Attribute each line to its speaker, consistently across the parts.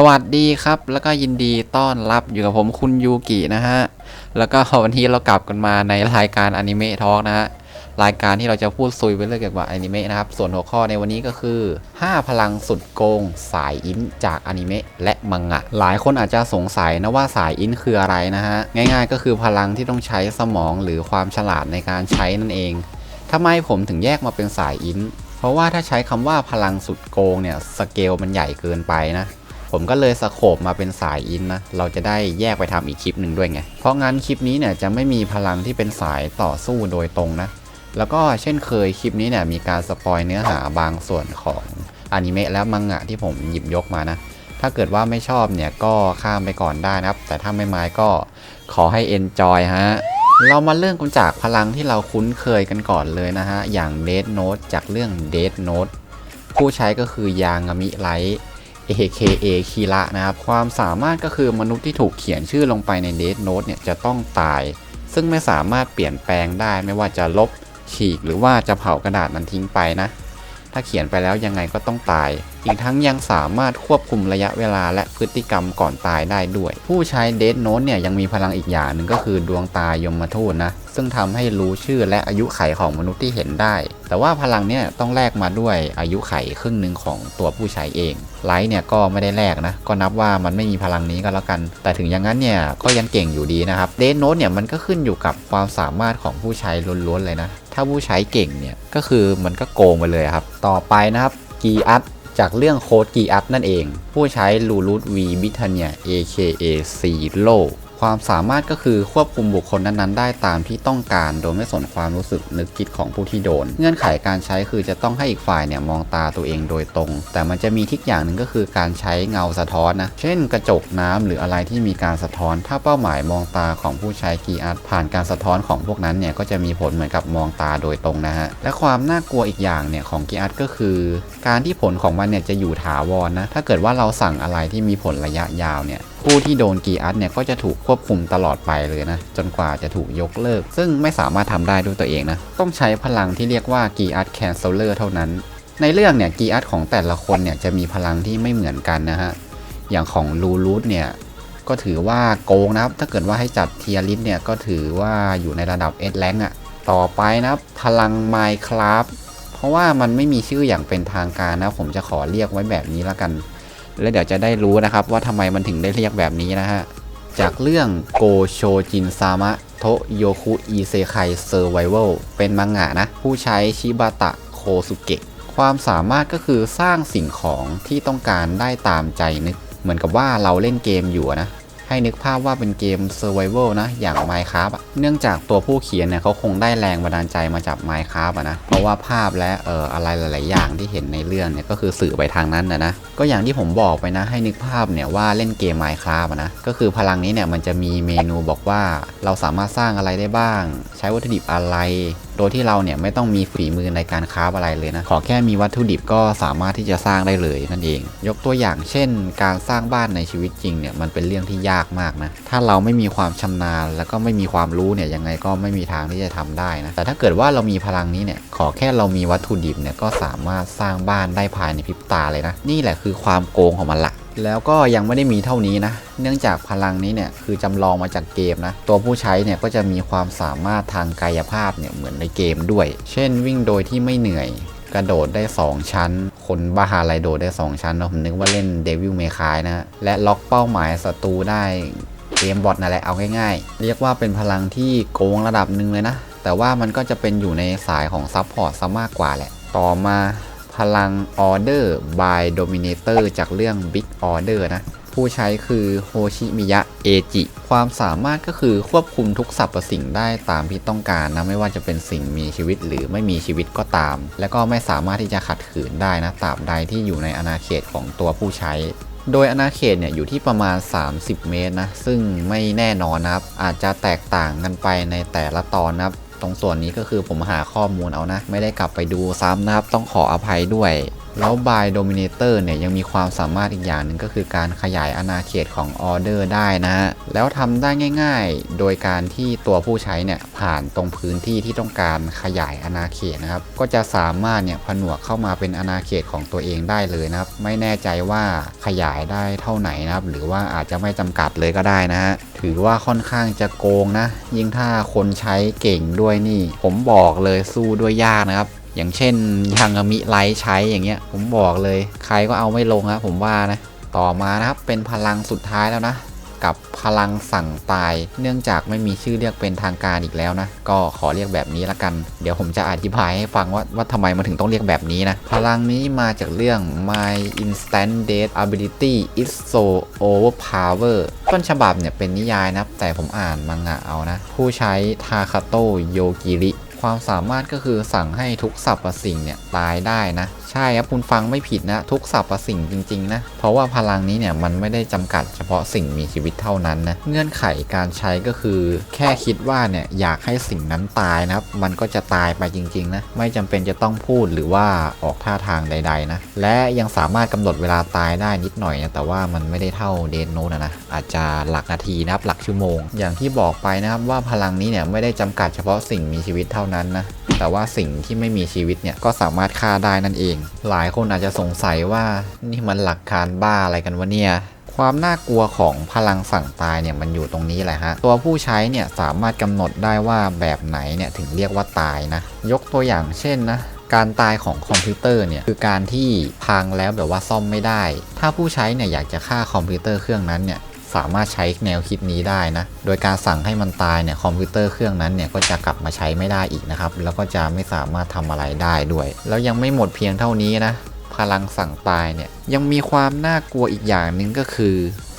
Speaker 1: สวัสดีครับ แล้วก็ยินดีต้อนรับอยู่กับผมคุณยูกินะฮะ แล้วก็วันนี้เรากลับกันมาในรายการอนิเมะทอล์กนะฮะ รายการที่เราจะพูดซุยไปเรื่องเกี่ยวกับอนิเมะนะครับ ส่วนหัวข้อในวันนี้ก็คือ 5 พลังสุดโกง สายอินจากอนิเมะและมังงะ หลายคนอาจจะสงสัยนะว่าสายอินคืออะไรนะฮะ ง่ายๆ ก็คือพลังที่ต้องใช้สมองหรือความฉลาดในการใช้นั่นเองทำไมผมถึงแยกมาเป็นสายอินเพราะว่าถ้าใช้คำว่าพลังสุดโกงเนี่ยสเกลมันใหญ่เกินไปนะ ผมก็เลยสโคบมาเป็นสายอินนะ เราจะได้แยกไปทำอีกคลิปหนึ่งด้วยไง เพราะงั้นคลิปนี้เนี่ยจะไม่มีพลังที่เป็นสายต่อสู้โดยตรงนะ แล้วก็เช่นเคยคลิปนี้เนี่ยมีการสปอยเนื้อหาบางส่วนของอนิเมะและมังงะที่ผมหยิบยกมานะ ถ้าเกิดว่าไม่ชอบเนี่ยก็ข้ามไปก่อนได้นะครับ แต่ถ้าไม่มาก็ขอให้ enjoy ฮะ เรามาเริ่มกันจากพลังที่เราคุ้นเคยกันก่อนเลยนะฮะ อย่าง Death Note จากเรื่อง Death Note ผู้ใช้ก็คือยางามิไลท์ AKA คีระนะครับ ความสามารถก็คือมนุษย์ที่ถูกเขียนชื่อลงไปใน Death Note เนี่ยจะต้องตาย ซึ่งไม่สามารถเปลี่ยนแปลงได้ไม่ว่าจะลบฉีกหรือว่าจะเผากระดาษนั้นทิ้งไปนะ ถ้าเขียนไปแล้วยังไงก็ต้องตาย อีกทั้งยังสามารถควบคุมระยะเวลาและพฤติกรรมก่อนตายได้ด้วย ผู้ใช้เด n โน t เนี่ยยังมีพลังอีกอย่างหนึ่งก็คือดวงตายมทูตนะ ซึ่งทำให้รู้ชื่อและอายุไขของมนุษย์ที่เห็นได้ แต่ว่าพลังเนี่ยต้องแลกมาด้วยอายุไขครึ่งหนึ่งของตัวผู้ใช้เอง ไลท์เนี่ยก็ไม่ได้แลกนะ ก็นับว่ามันไม่มีพลังนี้ก็แล้วกัน แต่ถึงอย่างนั้นเนี่ยก็ยังเก่งอยู่ดีนะครับ เด n โน t เนี่ยมันก็ขึ้นอยู่กับความสามารถของผู้ใช้ล้วนๆเลยนะ ถ้าผู้ใช้เก่งเนี่ยก็คือมันก็โกงไปเลยครับ ต่อไปนะครับกีอัตจากเรื่องโค้ดกีอัตนั่นเอง ผู้ใช้ลูรูทวีบิทเนีย AKA Zero ความสามารถก็คือควบคุมบุคคลนั้นๆ ได้ตามที่ต้องการโดยไม่สนความรู้สึกนึกคิดของผู้ที่โดน เงื่อนไขการใช้คือจะต้องให้อีกฝ่ายเนี่ยมองตาตัวเองโดยตรง แต่มันจะมีทิกอย่างหนึ่งก็คือการใช้เงาสะท้อนนะ เช่นกระจกน้ำหรืออะไรที่มีการสะท้อน ถ้าเป้าหมายมองตาของผู้ใช้กีอาร์ตผ่านการสะท้อนของพวกนั้นเนี่ยก็จะมีผลเหมือนกับมองตาโดยตรงนะฮะ และความน่ากลัวอีกอย่างเนี่ยของกีอาร์ตก็คือ การที่ผลของมันเนี่ยจะอยู่ถาวรนะ ถ้าเกิดว่าเราสั่งอะไรที่มีผลระยะยาวเนี่ยผู้ที่โดนกีอัตเนี่ยก็จะถูกควบคุมตลอดไปเลยนะ จนกว่าจะถูกยกเลิก ซึ่งไม่สามารถทำได้ด้วยตัวเองนะ ต้องใช้พลังที่เรียกว่ากีอัตแคนเซลเลอร์เท่านั้น ในเรื่องเนี่ยกีอัตของแต่ละคนเนี่ยจะมีพลังที่ไม่เหมือนกันนะฮะ อย่างของลูรูทเนี่ยก็ถือว่าโกงนะครับ ถ้าเกิดว่าให้จัดเทียริสเนี่ยก็ถือว่าอยู่ในระดับเอสแลงอะต่อไปนะครับพลังไมค์ครับเพราะว่ามันไม่มีชื่ออย่างเป็นทางการนะ ผมจะขอเรียกไว้แบบนี้และกัน แล้วเดี๋ยวจะได้รู้นะครับว่าทำไมมันถึงได้เรียกแบบนี้นะฮะ จากเรื่องโกโชจินซามะโทโยคุอีเซไคเซอร์ไวเวลเป็นมังงะนะ ผู้ใช้ชิบาตะโคสุเกะ ความสามารถก็คือสร้างสิ่งของที่ต้องการได้ตามใจนึก เหมือนกับว่าเราเล่นเกมอยู่นะ ให้นึกภาพว่าเป็นเกม Survival นะ อย่าง Minecraft อะเนื่องจากตัวผู้เขียนเนี่ยเขาคงได้แรงบันดาลใจมาจาก Minecraft อะนะ เพราะว่าภาพและเอ่ออะไรหลาย ๆ อย่างที่เห็นในเรื่องเนี่ยก็คือสื่อไปทางนั้นนะนะ ก็อย่างที่ผมบอกไปนะให้นึกภาพเนี่ยว่าเล่นเกม Minecraft อะนะ ก็คือพลังนี้เนี่ยมันจะมีเมนูบอกว่าเราสามารถสร้างอะไรได้บ้าง ใช้วัตถุดิบอะไร โดยที่เราเนี่ยไม่ต้องมีฝีมือในการคราอะไรเลยนะ ขอแค่มีวัตถุดิบก็สามารถที่จะสร้างได้เลยนั่นเอง ยกตัวอย่างเช่น การสร้างบ้านในชีวิตจริงเนี่ยมันเป็นเรื่องที่ยากมากนะ ถ้าเราไม่มีความชำนาญ แล้วก็ไม่มีความรู้เนี่ยยังไงก็ไม่มีทางที่จะทำได้นะ แต่ถ้าเกิดว่าเรามีพลังนี้เนี่ยขอแค่เรามีวัตถุดิบเนี่ยก็สามารถสร้างบ้านได้ภายในพริบตาเลยนะ นี่แหละคือความโกงของมันละ แล้วก็ยังไม่ได้มีเท่านี้นะ เนื่องจากพลังนี้เนี่ยคือจำลองมาจากเกมนะ ตัวผู้ใช้เนี่ยก็จะมีความสามารถทางกายภาพเนี่ยเหมือนในเกมด้วย เช่นวิ่งโดยที่ไม่เหนื่อย กระโดดได้ 2 ชั้น คนบ้าอะไรโดดได้ 2 ชั้นนะผมนึกว่าเล่นเดวิลเมคายนะ และล็อกเป้าหมายศัตรูได้เกมบอทนั่นแหละเอาง่ายๆ เรียกว่าเป็นพลังที่โกงระดับหนึ่งเลยนะ แต่ว่ามันก็จะเป็นอยู่ในสายของซับพอร์ตซะมากกว่าแหละ ต่อมา พลัง Order by Dominator จากเรื่อง Big Order นะ ผู้ใช้คือโฮชิมิยะเอจิ ความสามารถก็คือควบคุมทุกสรรพสิ่งได้ตามที่ต้องการนะ ไม่ว่าจะเป็นสิ่งมีชีวิตหรือไม่มีชีวิตก็ตาม และก็ไม่สามารถที่จะขัดขืนได้นะตราบใดที่อยู่ในอาณาเขตของตัวผู้ใช้โดยอาณาเขตเนี่ยอยู่ที่ประมาณ 30 เมตรนะ ซึ่งไม่แน่นอนนะครับ อาจจะแตกต่างกันไปในแต่ละตอนนะครับ ตรงส่วนนี้ก็คือผมหาข้อมูลเอานะ ไม่ได้กลับไปดูซ้ำนะครับ ต้องขออภัยด้วย แล้ว by dominator เนี่ยยังมีความสามารถอีกอย่างหนึ่งก็คือการขยายอาณาเขตของออเดอร์ได้นะฮะ แล้วทำได้ง่าย ๆ โดยการที่ตัวผู้ใช้เนี่ยผ่านตรงพื้นที่ที่ต้องการขยายอาณาเขตนะครับ ก็จะสามารถเนี่ยผนวกเข้ามาเป็นอาณาเขตของตัวเองได้เลยนะครับ ไม่แน่ใจว่าขยายได้เท่าไหนนะครับ หรือว่าอาจจะไม่จำกัดเลยก็ได้นะฮะ ถือว่าค่อนข้างจะโกงนะ ยิ่งถ้าคนใช้เก่งด้วยนี่ ผมบอกเลยสู้ด้วยยากนะครับ อย่างเช่นยังมิไลท์ใช้อย่างเงี้ย ผมบอกเลยใครก็เอาไม่ลงครับผมว่านะ ต่อมานะครับเป็นพลังสุดท้ายแล้วนะ กับพลังสั่งตาย เนื่องจากไม่มีชื่อเรียกเป็นทางการอีกแล้วนะ ก็ขอเรียกแบบนี้ละกัน เดี๋ยวผมจะอธิบายให้ฟังว่าว่าทำไมมันถึงต้องเรียกแบบนี้นะ พลังนี้มาจากเรื่อง My Instant Death Ability is so overpower ต้นฉบับเนี่ยเป็นนิยายนะแต่ผมอ่านมังงะเอานะ ผู้ใช้ทาคาโตโยกิริ ความสามารถก็คือสั่งให้ทุกสรรพสิ่งเนี่ยตายได้นะ ใช่ครับคุณฟังไม่ผิดนะ ทุกสรรพสิ่งจริง ๆ นะ เพราะว่าพลังนี้เนี่ยมันไม่ได้จำกัดเฉพาะสิ่งมีชีวิตเท่านั้นนะเงื่อนไขการใช้ก็คือ แค่คิดว่าเนี่ยอยากให้สิ่งนั้นตายนะครับ มันก็จะตายไปจริง ๆ นะ ไม่จำเป็นจะต้องพูดหรือว่าออกท่าทางใด ๆ นะ และยังสามารถกำหนดเวลาตายได้นิดหน่อยนะแต่ว่ามันไม่ได้เท่าเดนโนนะนะอาจจะหลักนาทีนะครับหลักชั่วโมง อย่างที่บอกไปนะครับว่าพลังนี้เนี่ยไม่ได้จำกัดเฉพาะสิ่งมีชีวิตเท่านั้นนะ แต่ว่าสิ่งที่ไม่มีชีวิตเนี่ยก็สามารถฆ่าได้นั่นเอง หลายคนอาจจะสงสัยว่านี่มันหลักการบ้าอะไรกันวะเนี่ยความน่ากลัวของพลังสั่งตายเนี่ยมันอยู่ตรงนี้แหละฮะ ตัวผู้ใช้เนี่ยสามารถกำหนดได้ว่าแบบไหนเนี่ยถึงเรียกว่าตายนะ ยกตัวอย่างเช่นนะการตายของคอมพิวเตอร์เนี่ยคือการที่พังแล้วแบบว่าซ่อมไม่ได้ ถ้าผู้ใช้เนี่ยอยากจะฆ่าคอมพิวเตอร์เครื่องนั้นเนี่ย สามารถใช้แนวคิดนี้ได้นะ โดยการสั่งให้มันตายเนี่ยคอมพิวเตอร์เครื่องนั้นเนี่ยก็จะกลับมาใช้ไม่ได้อีกนะครับ แล้วก็จะไม่สามารถทำอะไรได้ด้วย แล้วยังไม่หมดเพียงเท่านี้นะ พลังสั่งตายเนี่ยยังมีความน่ากลัวอีกอย่างหนึ่งก็คือ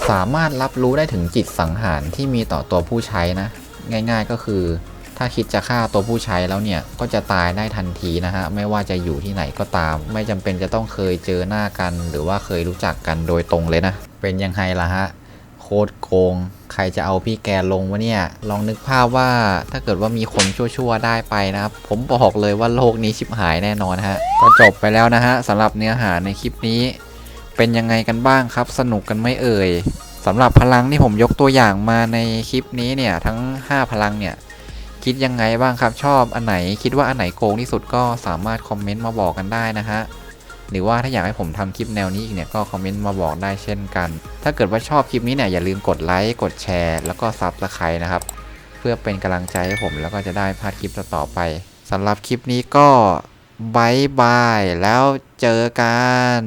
Speaker 1: สามารถรับรู้ได้ถึงจิตสังหารที่มีต่อตัวผู้ใช้นะ ง่าย ๆก็คือถ้าคิดจะฆ่าตัวผู้ใช้แล้วเนี่ย ก็จะตายได้ทันทีนะฮะ ไม่ว่าจะอยู่ที่ไหนก็ตาม ไม่จำเป็นจะต้องเคยเจอหน้ากัน หรือว่าเคยรู้จักกันโดยตรงเลยนะ เป็นยังไงล่ะฮะ คตรโกง ใครจะเอาพี่แกลงวะเนี่ย ลองนึกภาพว่าถ้าเกิดว่ามีคนชั่วๆได้ไปนะครับ ผมบอกเลยว่าโลกนี้ชิบหายแน่นอนฮะ ก็จบไปแล้วนะฮะสำหรับเนื้อหาในคลิปนี้ เป็นยังไงกันบ้างครับ สนุกกันไม่เอ่ยสำหรับพลังที่ผมยกตัวอย่างมาในคลิปนี้เนี่ยทั้ง 5 พลังเนี่ยคิดยังไงบ้างครับชอบอันไหนคิดว่าอันไหนโกงที่สุดก็สามารถคอมเมนต์มาบอกกันได้นะฮะ หรือว่าถ้าอยากให้ผมทำคลิปแนวนี้อีกเนี่ยก็คอมเมนต์มาบอกได้เช่นกัน ถ้าเกิดว่าชอบคลิปนี้เนี่ยอย่าลืมกดไลค์กดแชร์แล้วก็ซับสไครต์นะครับ เพื่อเป็นกำลังใจให้ผมแล้วก็จะได้พาดคลิปต่อไปสำหรับคลิปนี้ก็บายบายแล้วเจอกัน